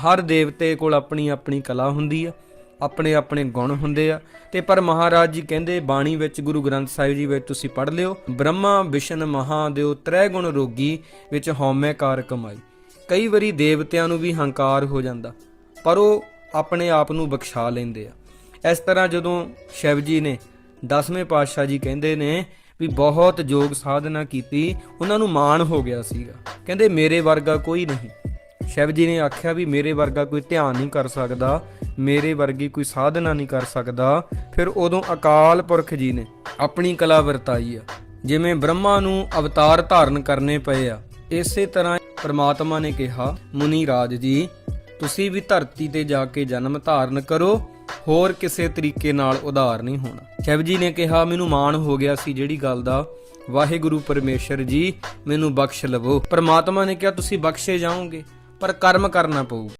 ਹਰ ਦੇਵਤੇ ਕੋਲ ਆਪਣੀ ਆਪਣੀ ਕਲਾ ਹੁੰਦੀ ਆ, ਆਪਣੇ ਆਪਣੇ ਗੁਣ ਹੁੰਦੇ ਆ। ਤੇ ਪਰ ਮਹਾਰਾਜ ਜੀ ਕਹਿੰਦੇ, ਬਾਣੀ ਵਿੱਚ ਗੁਰੂ ਗ੍ਰੰਥ ਸਾਹਿਬ ਜੀ ਵਿੱਚ ਤੁਸੀਂ ਪੜ੍ਹ ਲਿਓ, ਬ੍ਰਹਮਾ ਵਿਸ਼ਨ ਮਹਾਦੇਵ ਤ੍ਰੈ ਗੁਣ ਰੋਗੀ ਵਿੱਚ ਹਉਮੈ ਕਾਰ ਕਮਾਈ। ਕਈ ਵਾਰੀ ਦੇਵਤਿਆਂ ਨੂੰ ਵੀ ਹੰਕਾਰ ਹੋ ਜਾਂਦਾ, ਪਰ ਉਹ ਆਪਣੇ ਆਪ ਨੂੰ ਬਖਸ਼ਾ ਲੈਂਦੇ ਆ। ਇਸ ਤਰ੍ਹਾਂ ਜਦੋਂ ਸ਼ਿਵ ਜੀ ਨੇ ਦਸਵੇਂ ਪਾਤਸ਼ਾਹ ਜੀ ਕਹਿੰਦੇ ਨੇ ਵੀ ਬਹੁਤ ਯੋਗ ਸਾਧਨਾ ਕੀਤੀ, ਉਹਨਾਂ ਨੂੰ ਮਾਣ ਹੋ ਗਿਆ ਸੀਗਾ। ਕਹਿੰਦੇ, ਮੇਰੇ ਵਰਗਾ ਕੋਈ ਨਹੀਂ। ਸ਼ਿਵ ਜੀ ਨੇ ਆਖਿਆ ਵੀ ਮੇਰੇ ਵਰਗਾ ਕੋਈ ਧਿਆਨ ਨਹੀਂ ਕਰ ਸਕਦਾ, ਮੇਰੇ ਵਰਗੀ ਕੋਈ ਸਾਧਨਾ ਨਹੀਂ ਕਰ ਸਕਦਾ। ਫਿਰ ਉਦੋਂ ਅਕਾਲ ਪੁਰਖ ਜੀ ਨੇ ਆਪਣੀ ਕਲਾ ਵਰਤਾਈ ਆ। ਜਿਵੇਂ ਬ੍ਰਹਮਾ ਨੂੰ ਅਵਤਾਰ ਧਾਰਨ ਕਰਨੇ ਪਏ ਆ, ਇਸੇ ਤਰ੍ਹਾਂ ਪ੍ਰਮਾਤਮਾ ਨੇ ਕਿਹਾ, ਮੁਨੀ ਰਾਜ ਜੀ, ਤੁਸੀਂ ਵੀ ਧਰਤੀ ਤੇ ਜਾ ਕੇ ਜਨਮ ਧਾਰਨ ਕਰੋ, ਹੋਰ ਕਿਸੇ ਤਰੀਕੇ ਨਾਲ ਉਧਾਰ ਨਹੀਂ ਹੋਣਾ। ਸ਼ਿਵ ਜੀ ਨੇ ਕਿਹਾ, ਮੈਨੂੰ ਮਾਣ ਹੋ ਗਿਆ ਸੀ ਜਿਹੜੀ ਗੱਲ ਦਾ। ਵਾਹਿਗੁਰੂ ਪਰਮੇਸ਼ਰ ਜੀ, ਮੈਨੂੰ ਬਖਸ਼ ਲਵੋ। ਪ੍ਰਮਾਤਮਾ ਨੇ ਕਿਹਾ, ਤੁਸੀਂ ਬਖਸ਼ੇ ਜਾਓਗੇ। ਪਰ ਕਰਮ ਕਰਨਾ ਪਊ।